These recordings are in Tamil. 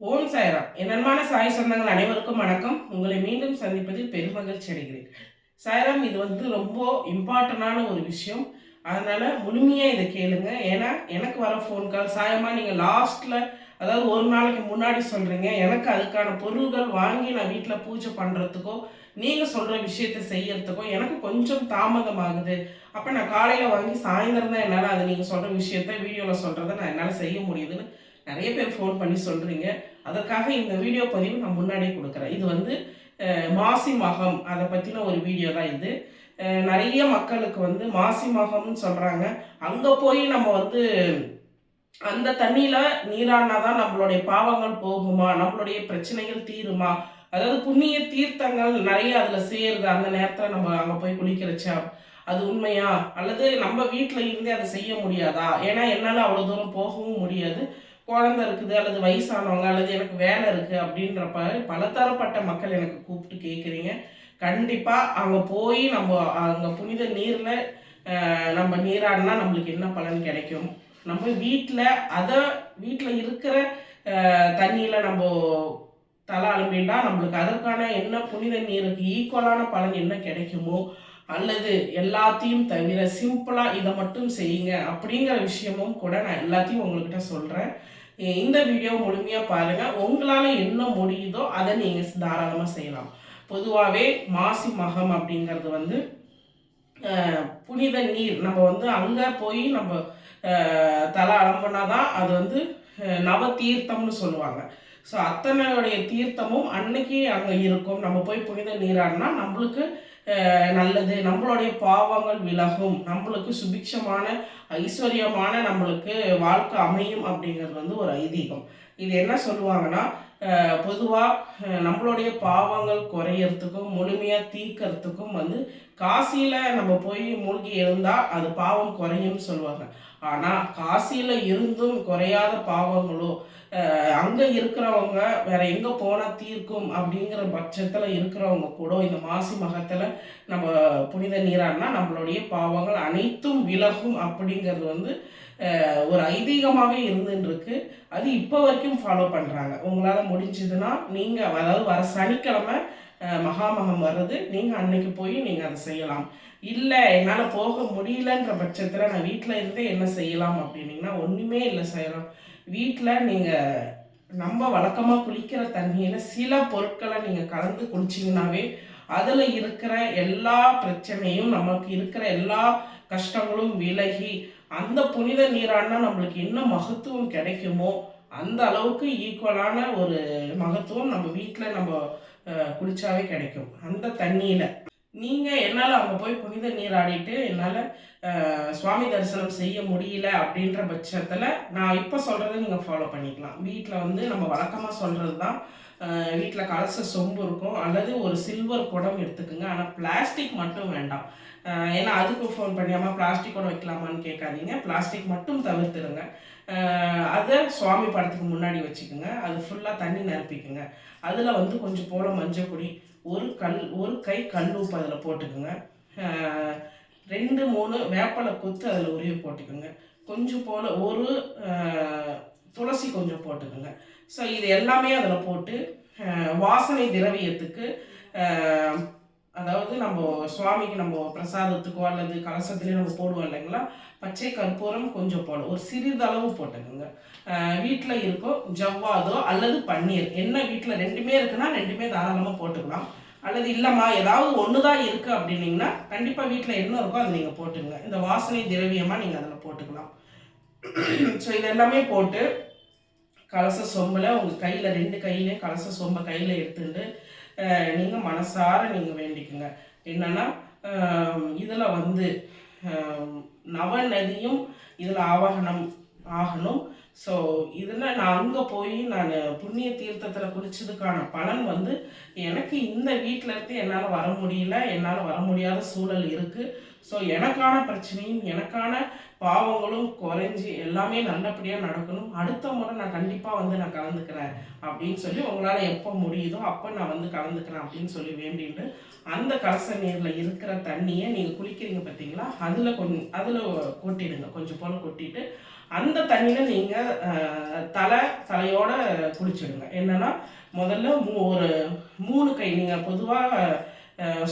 ஓம் சாய்ராம். என் அன்பான சாய் சொந்தங்கள் அனைவருக்கும் வணக்கம். உங்களை மீண்டும் சந்திப்பதில் பெருமகிழ்ச்சி அடைகிறேன். சாய்ராம் இது வந்து ரொம்ப இம்பார்ட்டண்டான ஒரு விஷயம். அதனால முழுமையாக இதை கேளுங்க. ஏன்னா எனக்கு வர ஃபோன் கால் சாயமா நீங்கள் லாஸ்ட்ல அதாவது ஒரு நாளைக்கு முன்னாடி சொல்றீங்க. எனக்கு அதுக்கான பொருள்கள் வாங்கி நான் வீட்டில் பூஜை பண்ணுறதுக்கோ நீங்கள் சொல்கிற விஷயத்த செய்யறதுக்கோ எனக்கு கொஞ்சம் தாமதமாகுது. அப்போ நான் காலையில் வாங்கி சாயந்தரம் தான் என்னால் அதை நீங்கள் சொல்கிற விஷயத்த வீடியோவில் சொல்கிறத நான் என்னால் செய்ய முடியுதுன்னு நிறைய பேர் ஃபோன் பண்ணி சொல்கிறீங்க அதற்காக இந்த வீடியோ பதிவு நான் முன்னாடியே கொடுக்குறேன். இது வந்து மாசி மகம். அதை பற்றின ஒரு வீடியோ தான் இது. நிறைய மக்களுக்கு வந்து மாசி மகம்னு சொல்கிறாங்க அங்கே போய் நம்ம வந்து அந்த தண்ணியில் நீராடினா தான் நம்மளுடைய பாவங்கள் போகுமா? நம்மளுடைய பிரச்சனைகள் தீருமா? அதாவது புண்ணிய தீர்த்தங்கள் நிறைய அதில் சேருது. அந்த நேரத்தில் நம்ம அங்கே போய் குளிக்கிறச்சா அது உண்மையா? அல்லது நம்ம வீட்டில் இருந்தே அதை செய்ய முடியாதா? ஏன்னா என்னால் அவ்வளோ தூரம் போகவும் முடியாது. குழந்தை இருக்குது அல்லது வயசானவங்க அல்லது எனக்கு வேலை இருக்குது அப்படின்றப்ப பலதரப்பட்ட மக்கள் எனக்கு கூப்பிட்டு கேட்குறீங்க கண்டிப்பாக அங்கே போய் நம்ம அங்கே புனித நீரில் நம்ம நீராடினா நம்மளுக்கு என்ன பலன் கிடைக்கும்? நம்ம வீட்டில் அதை வீட்டில் இருக்கிற தண்ணியில் நம்ம தலை அலும்பிண்டா நம்மளுக்கு அதற்கான என்ன புனித நீருக்கு ஈக்குவலான பலன் என்ன கிடைக்குமோ அல்லது எல்லாத்தையும் தவிர சிம்பிளாக இதை மட்டும் செய்யுங்க அப்படிங்கிற விஷயமும் கூட நான் எல்லாத்தையும் உங்கள்கிட்ட சொல்கிறேன் இந்த வீடியோ முழுமையாக பாருங்கள் உங்களால் என்ன முடியுதோ அதை நீங்கள் தாராளமாக செய்யலாம். பொதுவாகவே மாசி மகம் அப்படிங்கிறது வந்து புனித நீர். நம்ம வந்து அங்கே போய் நம்ம தலை அலம்புனா தான் அது வந்து நவ தீர்த்தம்னு சொல்லுவாங்க. ஸோ அத்தனையுடைய தீர்த்தமும் அன்னைக்கு அங்கே இருக்கும். நம்ம போய் புனித நீராடினா நம்மளுக்கு நல்லது. நம்மளுடைய பாவங்கள் விலகும். நம்மளுக்கு சுபிக்ஷமான ஐஸ்வர்யமான நம்மளுக்கு வாழ்க்கை அமையும் அப்படிங்கிறது வந்து ஒரு ஐதீகம். இது என்ன சொல்லுவாங்கன்னா பொதுவாக நம்மளுடைய பாவங்கள் குறையறதுக்கும் முழுமையாக தீர்க்கறதுக்கும் வந்து காசியில் நம்ம போய் மூழ்கி இருந்தால் அது பாவம் குறையும்னு சொல்லுவாங்க. ஆனால் காசியில் இருந்தும் குறையாத பாவங்களோ அங்கே இருக்கிறவங்க வேற எங்கே போனால் தீர்க்கும் அப்படிங்கிற பட்சத்தில் இருக்கிறவங்க கூட இந்த மாசி மகத்தில் நம்ம புனித நீராடினா நம்மளுடைய பாவங்கள் அனைத்தும் விலகும் அப்படிங்கிறது வந்து ஒரு ஐதீகமாகவே இருந்துன்னு இருக்கு அது இப்போ வரைக்கும் ஃபாலோ பண்ணுறாங்க உங்களால் முடிஞ்சதுன்னா நீங்கள் அதாவது வர சனிக்கிழமை மகாமகம் வருது. நீங்கள் அன்னைக்கு போய் நீங்கள் அதை செய்யலாம். இல்லை என்னால் போக முடியலன்ற பட்சத்தில் நான் வீட்டில் இருந்தே என்ன செய்யலாம் அப்படின்னிங்கன்னா ஒன்றுமே இல்லை செய்யலாம் வீட்டில் நீங்கள் நம்ம வழக்கமாக குளிக்கிற தண்ணியில் சில பொருட்களை நீங்கள் கலந்து குளிச்சிங்கனாவே அதில் இருக்கிற எல்லா பிரச்சனையும் நமக்கு இருக்கிற எல்லா கஷ்டங்களும் விலகி அந்த புனித நீராடினா நம்மளுக்கு என்ன மகத்துவம் கிடைக்குமோ அந்த அளவுக்கு ஈக்குவலான ஒரு மகத்துவம் நம்ம வீட்டில் நம்ம குளிச்சாவே கிடைக்கும். அந்த தண்ணியில். நீங்கள் என்னால் அங்கே போய் புனித நீராடிட்டு என்னால் சுவாமி தரிசனம் செய்ய முடியல அப்படின்ற பட்சத்தில் நான் இப்போ சொல்கிறத நீங்கள் ஃபாலோ பண்ணிக்கலாம். வீட்டில் வந்து நம்ம வழக்கமாக சொல்கிறது தான் வீட்டில் கலச சொம்பு இருக்கும் அல்லது ஒரு சில்வர் குடம் எடுத்துக்கோங்க. ஆனால் பிளாஸ்டிக் மட்டும் வேண்டாம். ஏன்னா அதுக்கு ஃபோன் பண்ணியாமல் பிளாஸ்டிக் குடம் வைக்கலாமான்னு கேட்காதீங்க. பிளாஸ்டிக் மட்டும் தவிர்த்துருங்க அதை சுவாமி படத்துக்கு முன்னாடி வச்சுக்கோங்க. அது ஃபுல்லாக தண்ணி நிரப்பிக்குங்க. அதில் வந்து கொஞ்சம் போல மஞ்சள் பொடி ஒரு கல் ஒரு கை கல் உப்பு அதில் போட்டுக்குங்க. ரெண்டு மூணு வேப்பலை கொத்து அதில் உருவி போட்டுக்கோங்க. கொஞ்சம் போல் ஒரு துளசி கொஞ்சம் போட்டுக்கோங்க. ஸோ இது எல்லாமே அதில் போட்டு வாசனை திரவியத்துக்கு அதாவது நம்ம சுவாமிக்கு நம்ம பிரசாதத்துக்கோ அல்லது கலசத்துலேயோ நம்ம போடுவோம் இல்லைங்களா? பச்சை கற்பூரம் கொஞ்சம் போடும் ஒரு சிறிதளவு போட்டுக்கோங்க. வீட்டில் இருக்கும் ஜவ்வாதோ அல்லது பன்னீர். என்ன வீட்டில் ரெண்டுமே இருக்குன்னா ரெண்டுமே தாராளமாக போட்டுக்கலாம். அல்லது இல்லைம்மா ஏதாவது ஒன்று தான் இருக்குது அப்படின்னீங்கன்னா கண்டிப்பாக வீட்டில் என்ன இருக்கோ அதை நீங்கள் போட்டுங்க இந்த வாசனை திரவியமாக நீங்கள் அதில் போட்டுக்கலாம். ஸோ இது எல்லாமே போட்டு கலச சொம்பில் உங்கள் கையில் ரெண்டு கையிலையும் கலச சொம்பை கையில் எடுத்துட்டு நீங்கள் மனசார நீங்கள் வேண்டிக்குங்க. என்னென்னா இதில் வந்து நவநதியும் இதில் ஆவாகனம் ஆகணும். ஸோ இதில் நான் அங்கே போய் நான் புண்ணிய தீர்த்தத்தில் குளிச்சதுக்கான பலன் வந்து எனக்கு இந்த வீட்டில் இருந்து என்னால் வர முடியல என்னால் வர முடியாத சூழல் இருக்குது ஸோ எனக்கான பிரச்சனையும் எனக்கான பாவங்களும் குறைஞ்சி எல்லாமே நல்லபடியாக நடக்கணும். அடுத்த முறை நான் கண்டிப்பாக வந்து நான் கலந்துக்கிறேன் அப்படின்னு சொல்லி உங்களால் எப்போ முடியுதோ அப்போ நான் வந்து கலந்துக்கிறேன் அப்படின்னு சொல்லி வேண்டிட்டு அந்த கலச நீரில் இருக்கிற தண்ணியை நீங்கள் குளிக்கிறீங்க பார்த்தீங்களா அதில் கொஞ்சம் அதில் கொட்டிடுங்க. கொஞ்சம் போல் கொட்டிட்டு அந்த தண்ணியில் நீங்கள் தலை தலையோட குளிச்சிடுங்க. என்னன்னா முதல்ல மூ ஒரு மூணு கை நீங்கள் பொதுவாக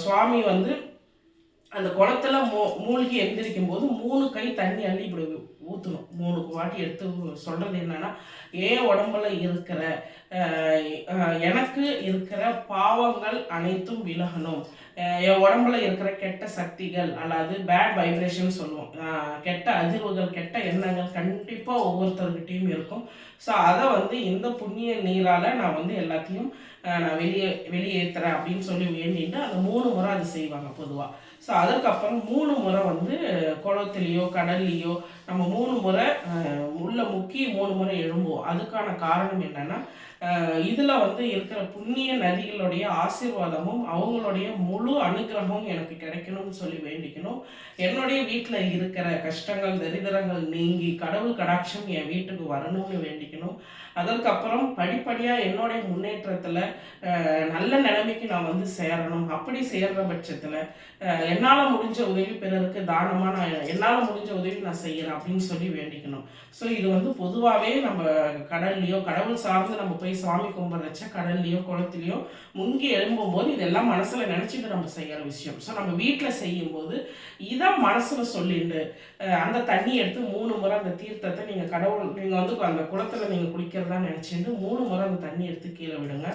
சுவாமி வந்து அந்த குளத்துல மூ மூழ்கி எந்திரிக்கும் போது மூணு கை தண்ணி அள்ளி இப்படி ஊற்றணும் மூணு வாட்டி எடுத்து சொல்கிறது என்னன்னா ஏன் உடம்புல இருக்கிற எனக்கு இருக்கிற பாவங்கள் அனைத்தும் விலகணும். என் உடம்புல இருக்கிற கெட்ட சக்திகள் அல்லது பேட் வைப்ரேஷன் சொல்லுவோம். கெட்ட அதிர்வுகள் கெட்ட எண்ணங்கள் கண்டிப்பாக ஒவ்வொருத்தர்கிட்டையும் இருக்கும். ஸோ அதை வந்து இந்த புண்ணிய நீரால் நான் வந்து எல்லாத்தையும் நான் வெளியே வெளியேற்றுறேன் அப்படின்னு சொல்லி வேண்டிட்டு அந்த மூணு முறை அது செய்வாங்க பொதுவாக ஸோ அதுக்கப்புறம் மூணு முறை வந்து குளத்துலேயோ கடல்லையோ நம்ம மூணு முறை உள்ள முக்கி மூணு முறை எழும்புவோம். அதுக்கான காரணம் என்னன்னா இதில் வந்து இருக்கிற புண்ணிய நதிகளுடைய ஆசீர்வாதமும் அவங்களுடைய முழு அனுகிரகமும் எனக்கு கிடைக்கணும்னு சொல்லி வேண்டிக்கணும். என்னுடைய வீட்டில் இருக்கிற கஷ்டங்கள் தரிதரங்கள் நீங்கி கடவுள் கடாட்சம் என் வீட்டுக்கு வரணும்னு வேண்டிக்கணும். அதற்கப்புறம் படிப்படியாக என்னுடைய முன்னேற்றத்தில் நல்ல நிலைமைக்கு நான் வந்து சேரணும். அப்படி சேர்ற பட்சத்தில் என்னால் முடிஞ்ச உதவி பிறருக்கு தானமாக நான் என்னால் முடிஞ்ச உதவி நான் செய்கிறேன் அப்படின்னு சொல்லி வேண்டிக்கணும். ஸோ இது வந்து பொதுவாகவே நம்ம கடல்லையோ கடவுள் சார்ந்து நம்ம போய் சாமி கும்பிட்றச்ச கடல்லையோ குளத்துலையோ முங்கி எழும்பும்போது இதெல்லாம் மனசில் நினச்சிட்டு நம்ம செய்கிற விஷயம். ஸோ நம்ம வீட்டில் செய்யும்போது இதை மனசில் சொல்லிட்டு அந்த தண்ணி எடுத்து மூணு முறை அந்த தீர்த்தத்தை நீங்கள் கடவுள் நீங்கள் வந்து அந்த குளத்தில் நீங்கள் குளிக்கிறதா நினச்சிட்டு மூணு முறை அந்த தண்ணி எடுத்து கீழே விடுங்க.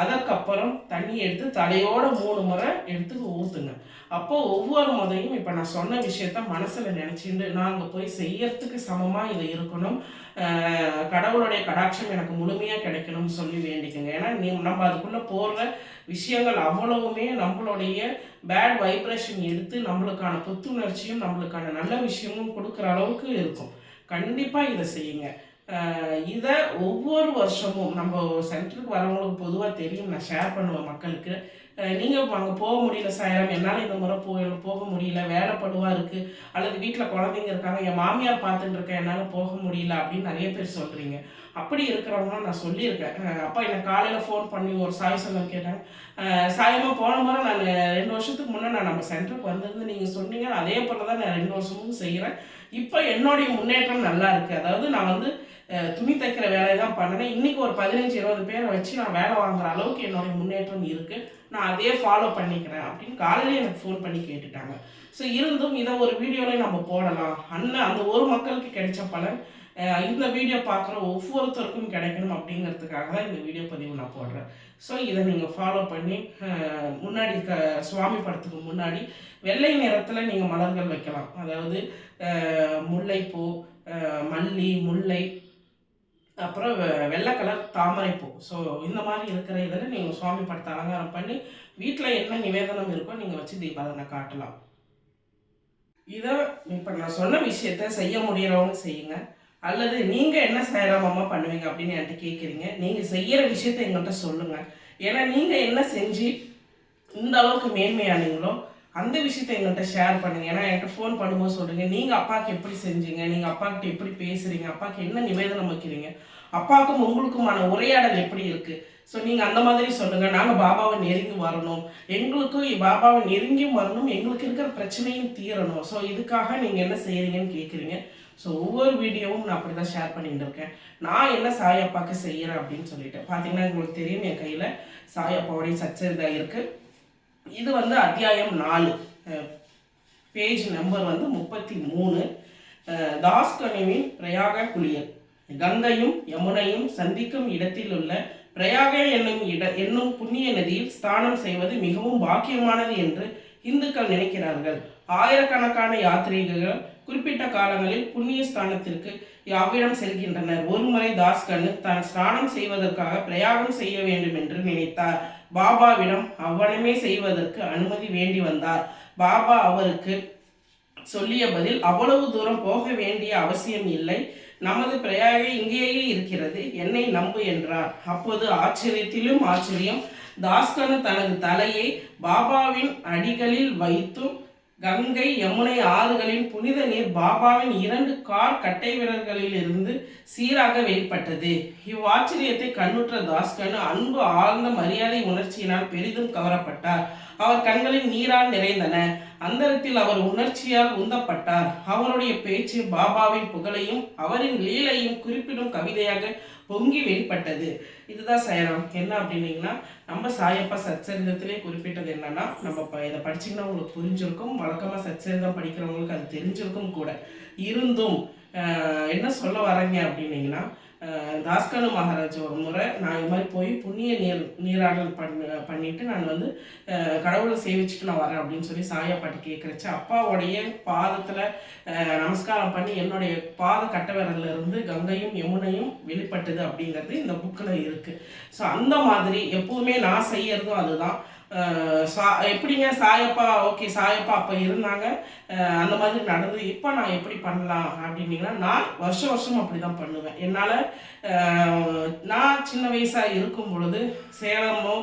அதற்கப்புறம் தண்ணி எடுத்து தலையோட மூணு முறை எடுத்து ஊற்றுங்க அப்போ ஒவ்வொரு முறையும் இப்போ நான் சொன்ன விஷயத்த மனசில் நினச்சிட்டு நாங்கள் போய் செய்யறதுக்கு சமமாக இது இருக்கணும். கடவுளுடைய கடாட்சம் எனக்கு முழுமையாக கிடைக்கணும்னு சொல்லி வேண்டிக்கோங்க. ஏன்னா நீ நம்ம அதுக்குள்ளே போடுற விஷயங்கள் அவ்வளவுமே நம்மளுடைய பேட் வைப்ரேஷன் எடுத்து நம்மளுக்கான புத்துணர்ச்சியும் நம்மளுக்கான நல்ல விஷயமும் கொடுக்குற அளவுக்கு இருக்கும். கண்டிப்பாக இதை செய்யுங்க. இதை ஒவ்வொரு வருஷமும் நம்ம சென்டருக்கு வரவங்களுக்கு பொதுவாக தெரியும். நான் ஷேர் பண்ணுவேன் மக்களுக்கு. நீங்கள் அங்கே போக முடியல சாயம் என்னால் இந்த முறை போ போக முடியல. வேலை படுவாக இருக்குது அல்லது வீட்டில் குழந்தைங்க இருக்காங்க. என் மாமியார் பார்த்துட்டு இருக்கேன். என்னால் போக முடியல அப்படின்னு நிறைய பேர் சொல்கிறீங்க அப்படி இருக்கிறவங்க நான் சொல்லியிருக்கேன். அப்பா என்னை காலையில் ஃபோன் பண்ணி ஒரு சாய் சொல்ல கேட்டாங்க. சாயமாக போன முறை நான் ரெண்டு வருஷத்துக்கு முன்னே நான் நம்ம சென்டருக்கு வந்திருந்து நீங்கள் சொன்னீங்க. அதே போல் தான் நான் ரெண்டு வருஷமும் செய்கிறேன் இப்போ என்னுடைய முன்னேற்றம் நல்லா இருக்குது அதாவது நான் வந்து துணி தைக்கிற வேலையை தான் பண்ணுறேன். இன்னைக்கு ஒரு பதினஞ்சு இருபது பேரை வச்சு நான் வேலை வாங்குற அளவுக்கு என்னுடைய முன்னேற்றம் இருக்குது நான் அதே ஃபாலோ பண்ணிக்கிறேன் அப்படின்னு காலையிலே எனக்கு ஃபோன் பண்ணி கேட்டுட்டாங்க. ஸோ இருந்தும் இதை ஒரு வீடியோவில் நம்ம போடலாம். அண்ணன் அந்த ஒரு மக்களுக்கு கிடைச்ச பலன் இந்த வீடியோ பார்க்குற ஒவ்வொருத்தருக்கும் கிடைக்கணும் அப்படிங்கிறதுக்காக தான் இந்த வீடியோ பதிவு நான் போடுறேன். ஸோ இதை நீங்கள் ஃபாலோ பண்ணி முன்னாடி க சுவாமி படத்துக்கு முன்னாடி வெள்ளை நிறத்தில் நீங்கள் மலர்கள் வைக்கலாம். அதாவது முல்லைப்பூ மல்லி முல்லை அப்புறம் வெ- வெள்ளை கலர் தாமரைப்பூ ஸோ இந்த மாதிரி இருக்கிற இதில் நீங்கள் சுவாமி படத்தை அலங்காரம் பண்ணி வீட்டில் என்ன நிவேதனம் இருக்கோ நீங்கள் வச்சு தீபாவளி காட்டலாம். இதை இப்போ நான் சொன்ன விஷயத்த செய்ய முடியறவங்க செய்யுங்க. அல்லது நீங்கள் என்ன செய்யறாமமா பண்ணுவீங்க அப்படின்னு என்கிட்ட கேட்குறீங்க நீங்கள் செய்கிற விஷயத்த எங்கள்கிட்ட சொல்லுங்கள் ஏன்னா நீங்கள் என்ன செஞ்சு இந்த அளவுக்கு மேன்மையானீங்களோ அந்த விஷயத்த எங்கள்கிட்ட ஷேர் பண்ணுங்க. ஏன்னா என்கிட்ட ஃபோன் பண்ணும்போது சொல்றீங்க நீங்க அப்பாவுக்கு எப்படி செஞ்சீங்க? நீங்க அப்பாக்கிட்ட எப்படி பேசுறீங்க? அப்பாவுக்கு என்ன நிவேதனம் வைக்கிறீங்க? அப்பாவுக்கும் உங்களுக்குமான உரையாடல் எப்படி இருக்கு? ஸோ நீங்க அந்த மாதிரி சொல்லுங்க. நாங்க பாபாவை நெருங்கி வரணும். எங்களுக்கும் பாபாவை நெருங்கியும் வரணும். எங்களுக்கு இருக்கிற பிரச்சனையும் தீரணும். ஸோ இதுக்காக நீங்க என்ன செய்யறீங்கன்னு கேட்குறீங்க ஸோ ஒவ்வொரு வீடியோவும் நான் அப்படி தான் ஷேர் பண்ணிட்டு இருக்கேன். நான் என்ன சாயப்பாக்கு செய்யறேன் அப்படின்னு சொல்லிட்டு. பார்த்தீங்கன்னா உங்களுக்கு தெரியும் என் கையில் சாயப்பாவுடைய சச்சரிதா இருக்கு. இது வந்து அத்தியாயம் நாலு. பேஜ் நம்பர் வந்து முப்பத்தி மூணு. தாஸ்கனிவின் பிரயாக குளியல். கங்கையும் யமுனையும் சந்திக்கும் இடத்தில் உள்ள பிரயாக என்னும் இட என்னும் புண்ணிய நதியில் ஸ்நானம் செய்வது மிகவும் பாக்கியமானது என்று இந்துக்கள் நினைக்கிறார்கள். ஆயிரக்கணக்கான யாத்ரீகர்கள் குறிப்பிட்ட காலங்களில் புண்ணிய ஸ்தானத்திற்கு அவ்விடம் செல்கின்றனர். ஒருமுறை தாஸ்கனு தான் ஸ்நானம் செய்வதற்காக பிரயாகம் செய்ய வேண்டும் என்று நினைத்தார். பாபாவிடம் அவ்வளமே செய்வதற்கு அனுமதி வேண்டி வந்தார். பாபா அவருக்கு சொல்லிய பதில் அவ்வளவு தூரம் போக வேண்டிய அவசியம் இல்லை. நமது பிரயாகை இங்கேயே இருக்கிறது. என்னை நம்பு என்றார். அப்போது ஆச்சரியத்திலும் ஆச்சரியம். தாஸ்கனு தனது தலையை பாபாவின் அடிகளில் வைத்தும் கங்கை யமுனை ஆறுகளின் புனித நீர் பாபாவின் இரண்டு கால் கட்டை விரல்களிலிருந்து சீராக வெளிப்பட்டது. இவ்வாச்சரியத்தை கண்ணுற்ற தாஸ்கன் அன்பு ஆழ்ந்த மரியாதை உணர்ச்சியினால் பெரிதும் கவரப்பட்டார். அவர் கண்களின் நீரால் நிறைந்தன. அந்தரத்தில் அவர் உணர்ச்சியால் உந்தப்பட்டார். அவருடைய பேச்சு பாபாவின் புகழையும் அவரின் லீலையும் குறிப்பிடும் கவிதையாக பொங்கி வெளிப்பட்டது. இதுதான் சாயரம். என்ன அப்படின்னீங்கன்னா நம்ம சாயப்பா சச்சரிதத்திலே குறிப்பிட்டது என்னன்னா நம்ம இதை படிச்சிங்கன்னா உங்களுக்கு புரிஞ்சிருக்கும் வழக்கமாக சச்சரிதம் படிக்கிறவங்களுக்கு அது தெரிஞ்சிருக்கும் கூட. இருந்தும் என்ன சொல்ல வரீங்க அப்படின்னீங்கன்னா தாஸ்கனு மகாராஜ் ஒரு முறை நான் இது மாதிரி போய் புண்ணிய நீர் நீராடல் பண்ண பண்ணிட்டு நான் வந்து கடவுளை சேவிச்சுட்டு நான் வரேன் அப்படின்னு சொல்லி சாயா பாட்டி கேட்குறச்சு அப்பாவுடைய பாதத்தில் நமஸ்காரம் பண்ணி என்னுடைய பாத கட்ட இருந்து கங்கையும் யமுனையும் வெளிப்பட்டது அப்படிங்கிறது இந்த புக்கில் இருக்குது ஸோ அந்த மாதிரி எப்போவுமே நான் செய்யறதும் அதுதான். சா எப்படிங்க சாயப்பா ஓகே சாயப்பா அப்போ இருந்தாங்க. அந்த மாதிரி நடந்தது. இப்போ நான் எப்படி பண்ணலாம் அப்படின்னீங்கன்னா நான் வருஷம் வருஷம் அப்படி தான் பண்ணுவேன். என்னால் நான் சின்ன வயசாக இருக்கும் பொழுது சேலமோ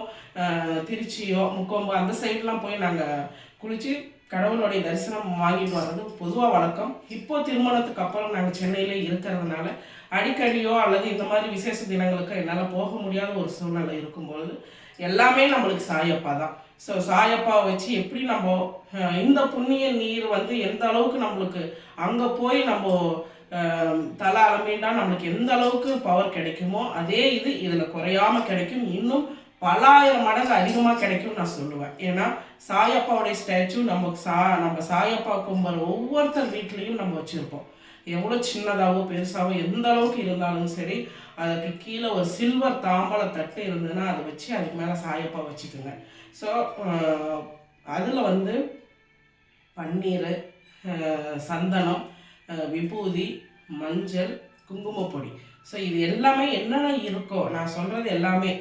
திருச்சியோ முக்கொம்பு அந்த சைட்லாம் போய் நாங்கள் குளித்து கடவுளுடைய தரிசனம் வாங்கிட்டு வர்றது பொதுவாக வழக்கம். இப்போ திருமணத்துக்கு அப்புறம் நாங்கள் சென்னையில் இருக்கிறதுனால அடிக்கடியோ அல்லது இந்த மாதிரி விசேஷ தினங்களுக்கு என்னால் போக முடியாத ஒரு சூழ்நிலை இருக்கும்பொழுது எல்லாமே நம்மளுக்கு சாயப்பா தான். ஸோ சாயப்பாவை வச்சு எப்படி நம்ம இந்த புண்ணிய நீர் வந்து எந்த அளவுக்கு நம்மளுக்கு அங்கே போய் நம்ம தலை அலமீண்டா நம்மளுக்கு எந்த அளவுக்கு பவர் கிடைக்குமோ அதே இது இதில் குறையாமல் கிடைக்கும். இன்னும் பல்லாயிரம் மடங்கு அதிகமாக கிடைக்கும்னு நான் சொல்லுவேன். ஏன்னா சாயப்பாவுடைய ஸ்டாச்சு நமக்கு சா நம்ம சாயப்பா கும்பல் ஒவ்வொருத்தர் வீட்லேயும் நம்ம வச்சுருப்போம். எவ்வளோ சின்னதாகவோ பெருசாகவோ எந்த அளவுக்கு இருந்தாலும் சரி அதுக்கு கீழே ஒரு சில்வர் தாம்பல தட்டு இருந்ததுன்னா அதை வச்சு அதுக்கு மேலே சாயப்பா வச்சுக்கோங்க. ஸோ அதில் வந்து பன்னீர் சந்தனம் விபூதி மஞ்சள் குங்குமப்பொடி. ஸோ இது எல்லாமே என்னென்ன இருக்கோ நான் சொல்கிறது எல்லாமே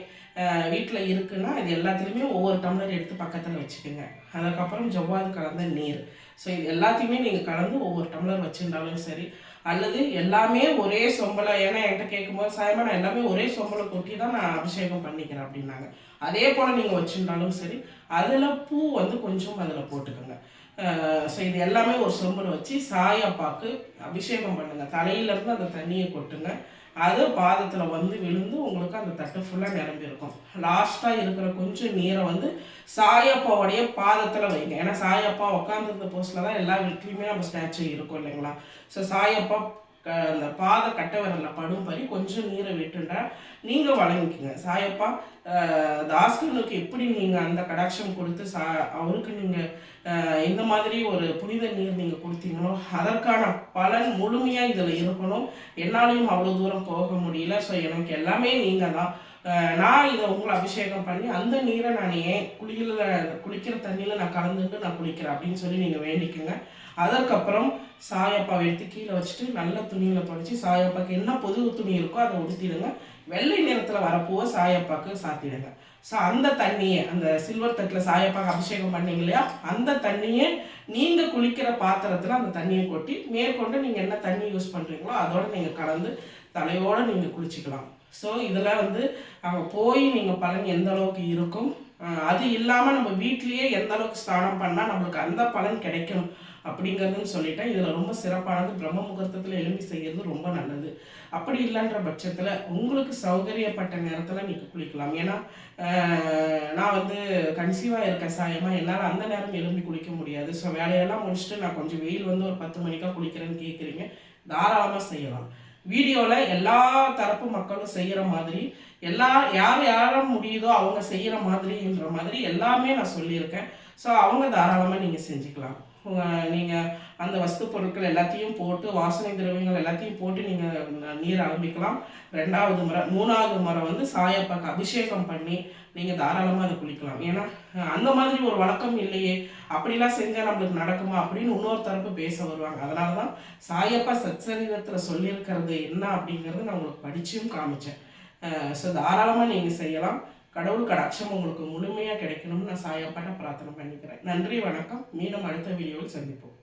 வீட்டில் இருக்குன்னா இது எல்லாத்துலேயுமே ஒவ்வொரு டம்ளர் எடுத்து பக்கத்தில் வச்சுக்கோங்க. அதுக்கப்புறம் ஜவ்வாது கலந்த நீர். ஸோ இது எல்லாத்தையுமே நீங்கள் கலந்து ஒவ்வொரு டம்ளர் வச்சுருந்தாலும் சரி அல்லது எல்லாமே ஒரே சொம்பலை ஏன்னா என்கிட்ட கேட்கும்போது சாயமா நான் எல்லாமே ஒரே சொம்பலை கொட்டி தான் நான் அபிஷேகம் பண்ணிக்கிறேன் அப்படின்னாங்க. அதே போல் நீங்கள் வச்சுருந்தாலும் சரி அதில் பூ வந்து கொஞ்சம் அதில் போட்டுக்கோங்க. ஸோ இது எல்லாமே ஒரு சொம்பில் வச்சு சாயப்பாக்கு அபிஷேகம் பண்ணுங்கள் தலையிலேருந்து அந்த தண்ணியை கொட்டுங்க. அது பாதத்தில் வந்து விழுந்து உங்களுக்கு அந்த தட்டு ஃபுல்லாக நிரம்பி இருக்கும் லாஸ்ட்டாக இருக்கிற கொஞ்சம் நீரை வந்து சாயப்பாவுடைய பாதத்தில் வைங்க. ஏன்னா சாயப்பா உட்காந்துருந்த போஸ்டில் தான் எல்லா வீட்லேயுமே நம்ம ஸ்டாச்சு இருக்கும் இல்லைங்களா? ஸோ சாயப்பா அந்த பாத கட்ட விரலில் படும்படி கொஞ்சம் நீரை விட்டுண்டா நீங்கள் வழங்கிக்கங்க. சாயப்பா தாஸ்கனுக்கு எப்படி நீங்கள் அந்த கடாட்சம் கொடுத்து சா அவருக்கு நீங்கள் இந்த மாதிரி ஒரு புனித நீர் நீங்கள் கொடுத்தீங்களோ அதற்கான பலன் முழுமையாக இதில் இருக்கணும். என்னாலையும் அவ்வளோ தூரம் போக முடியல. ஸோ எனக்கு எல்லாமே நீங்கள் தான். நான் இதை உங்களை அபிஷேகம் பண்ணி அந்த நீரை நான் ஏன் குளியில் குளிக்கிற தண்ணியில் நான் கலந்துட்டு நான் குளிக்கிறேன் அப்படின்னு சொல்லி நீங்கள் வேண்டிக்கோங்க. அதற்கப்புறம் சாயப்பாவை எடுத்து கீழே வச்சுட்டு நல்ல துணியில் தொடச்சி சாயப்பாக்கு என்ன பொது துணி இருக்கோ அதை உடுத்திடுங்க. வெள்ளை நிறத்தில் வரப்போவை சாயப்பாக்கு சாத்திடுங்க. ஸோ அந்த தண்ணியை அந்த சில்வர் தட்டில் சாயப்பாக்கு அபிஷேகம் பண்ணீங்க இல்லையா? அந்த தண்ணியை நீங்கள் குளிக்கிற பாத்திரத்தில் அந்த தண்ணியை கொட்டி மேற்கொண்டு நீங்கள் என்ன தண்ணி யூஸ் பண்ணுறீங்களோ அதோடு நீங்கள் கலந்து தலையோடு நீங்கள் குளிச்சிக்கலாம். ஸோ இதெல்லாம் வந்து அங்கே போய் நீங்கள் பலன் எந்த அளவுக்கு இருக்கும்? அது இல்லாமல் நம்ம வீட்லேயே எந்த அளவுக்கு ஸ்நானம் பண்ணால் நம்மளுக்கு அந்த பலன் கிடைக்கும் அப்படிங்கிறதுன்னு சொல்லிட்டேன். இதில் ரொம்ப சிறப்பானது பிரம்ம முகூர்த்தத்தில் எழும்பி செய்கிறது ரொம்ப நல்லது. அப்படி இல்லைன்ற பட்சத்தில் உங்களுக்கு சௌகரியப்பட்ட நேரத்தில் நீங்கள் குளிக்கலாம். ஏன்னா நான் வந்து கன்சீவாக இருக்க சாயமாக என்னால் அந்த நேரம் எழும்பி குளிக்க முடியாது. ஸோ வேலையெல்லாம் முடிச்சுட்டு நான் கொஞ்சம் வெயில் வந்து ஒரு பத்து மணிக்காக குளிக்கிறேன்னு கேட்குறீங்க தாராளமாக செய்யலாம். வீடியோவில் எல்லா தரப்பு மக்களும் செய்கிற மாதிரி எல்லா யார் யாரும் முடியுதோ அவங்க செய்கிற மாதிரின்ற மாதிரி எல்லாமே நான் சொல்லியிருக்கேன். ஸோ அவங்க தாராளமாக நீங்கள் செஞ்சுக்கலாம். நீங்கள் அந்த வஸ்து பொருட்கள் எல்லாத்தையும் போட்டு வாசனை திரவியங்கள் எல்லாத்தையும் போட்டு நீங்கள் நீர் ஆரம்பிக்கலாம். ரெண்டாவது முறை மூணாவது முறை வந்து சாயப்பாக்கு அபிஷேகம் பண்ணி நீங்கள் தாராளமாக அதை குளிக்கலாம். ஏன்னா அந்த மாதிரி ஒரு வழக்கம் இல்லையே. அப்படிலாம் செஞ்சால் நம்மளுக்கு நடக்குமா அப்படின்னு இன்னொரு தரப்பு பேச வருவாங்க. அதனால தான் சாயப்பா சச்சரிதத்தில் சொல்லியிருக்கிறது என்ன அப்படிங்கிறது நான் உங்களுக்கு படிச்சும் காமிச்சேன். ஸோ தாராளமாக நீங்கள் செய்யலாம். கடவுள் கடாட்சம் உங்களுக்கு முழுமையாக கிடைக்கணும்னு நான் சாயப்பட்ட பிரார்த்தனை பண்ணிக்கிறேன். நன்றி வணக்கம். மீண்டும் அடுத்த வீடியோவில் சந்திப்போம்.